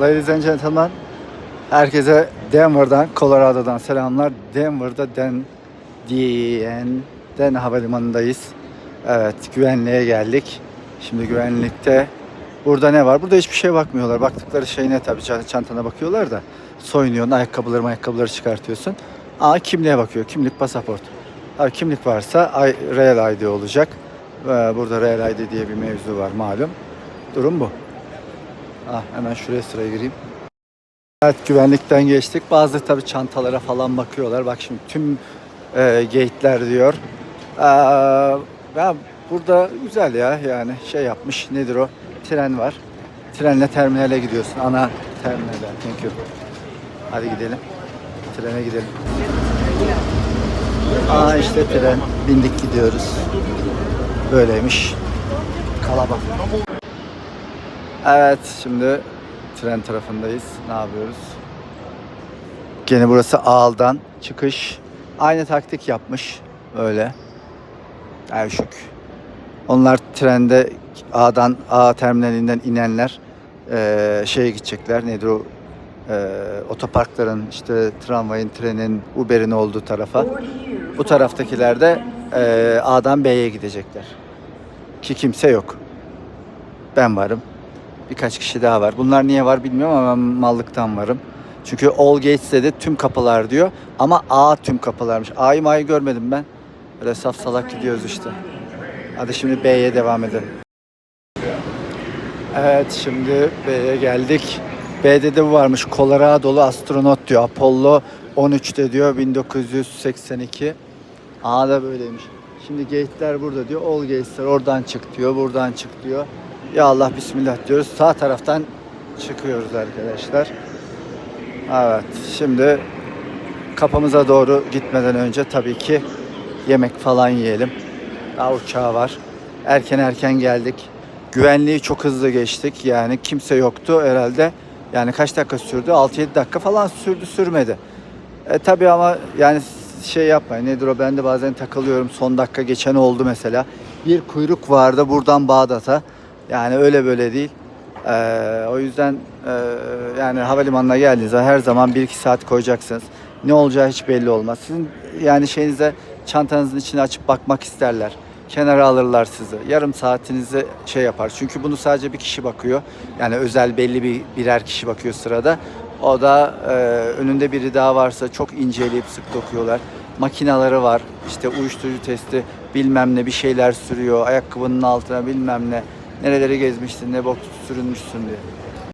Ladies and gentlemen, herkese Denver'dan, Colorado'dan selamlar. Denver'da Den diyen Den Havalimanı'ndayız. Evet, güvenliğe geldik. Şimdi güvenlikte burada ne var? Burada hiçbir şey bakmıyorlar. Baktıkları şey ne tabii çant- çantana bakıyorlar da. Soyunuyorsun, ayakkabıları ayakkabıları çıkartıyorsun. Aa kimliğe bakıyor. Kimlik, pasaport. Abi kimlik varsa I- Real ID olacak. Ee, Burada Real ID diye bir mevzu var malum. Durum bu. Ah, hemen şuraya sıraya gireyim. Evet güvenlikten geçtik. Bazı tabii çantalara falan bakıyorlar. Bak şimdi tüm e, gate'ler diyor. Ee, ya burada güzel ya yani şey yapmış. Nedir o? Tren var. Trenle terminale gidiyorsun. Ana terminale. Thank you. Hadi gidelim. Trene gidelim. Aa işte tren. Bindik gidiyoruz. Böyleymiş. Kalabalık. Evet şimdi tren tarafındayız. Ne yapıyoruz? Gene burası Ağal'dan çıkış. Aynı taktik yapmış. Öyle. Erşük. Onlar trende A'dan A terminalinden inenler eee şeye gidecekler. Nedir o? Eee, otoparkların işte tramvayın, trenin, Uber'in olduğu tarafa. Bu taraftakiler de eee, A'dan B'ye gidecekler. Ki kimse yok. Ben varım. Birkaç kişi daha var. Bunlar niye var bilmiyorum ama ben mallıktan varım. Çünkü All Gates'te de tüm kapılar diyor. Ama A tüm kapılarmış. A'yı Ma'yı görmedim ben. Böyle saf salak gidiyoruz işte. Hadi şimdi B'ye devam edelim. Evet şimdi B'ye geldik. B'de de bu varmış. Colorado'lu astronot diyor. Apollo 13'te diyor 1982. A da böyleymiş. Şimdi gate'ler burada diyor. All gates'ler oradan çık diyor. Buradan çık diyor. Ya Allah bismillah diyoruz. Sağ taraftan çıkıyoruz arkadaşlar. Evet şimdi kapımıza doğru gitmeden önce tabii ki yemek falan yiyelim. Daha uçağı var. Erken erken geldik. Güvenliği çok hızlı geçtik. Yani kimse yoktu herhalde. Yani kaç dakika sürdü? 6-7 dakika falan sürdü sürmedi. E tabii ama yani şey yapmayın. Nedir o? Ben de bazen takılıyorum. Son dakika geçen oldu mesela. Bir kuyruk vardı buradan Bağdat'a. Yani öyle böyle değil. Ee, o yüzden e, yani havalimanına geldiğinizde her zaman 1-2 saat koyacaksınız. Ne olacağı hiç belli olmaz. Sizin yani şeyinize çantanızın içine açıp bakmak isterler. Kenara alırlar sizi. Yarım saatinizi şey yapar. Çünkü bunu sadece bir kişi bakıyor. Yani özel belli bir birer kişi bakıyor sırada. O da e, önünde biri daha varsa çok inceleyip sık dokuyorlar. Makinaları var. İşte uyuşturucu testi bilmem ne bir şeyler sürüyor. Ayakkabının altına bilmem ne. Nereleri gezmişsin, ne bok sürünmüşsün diye.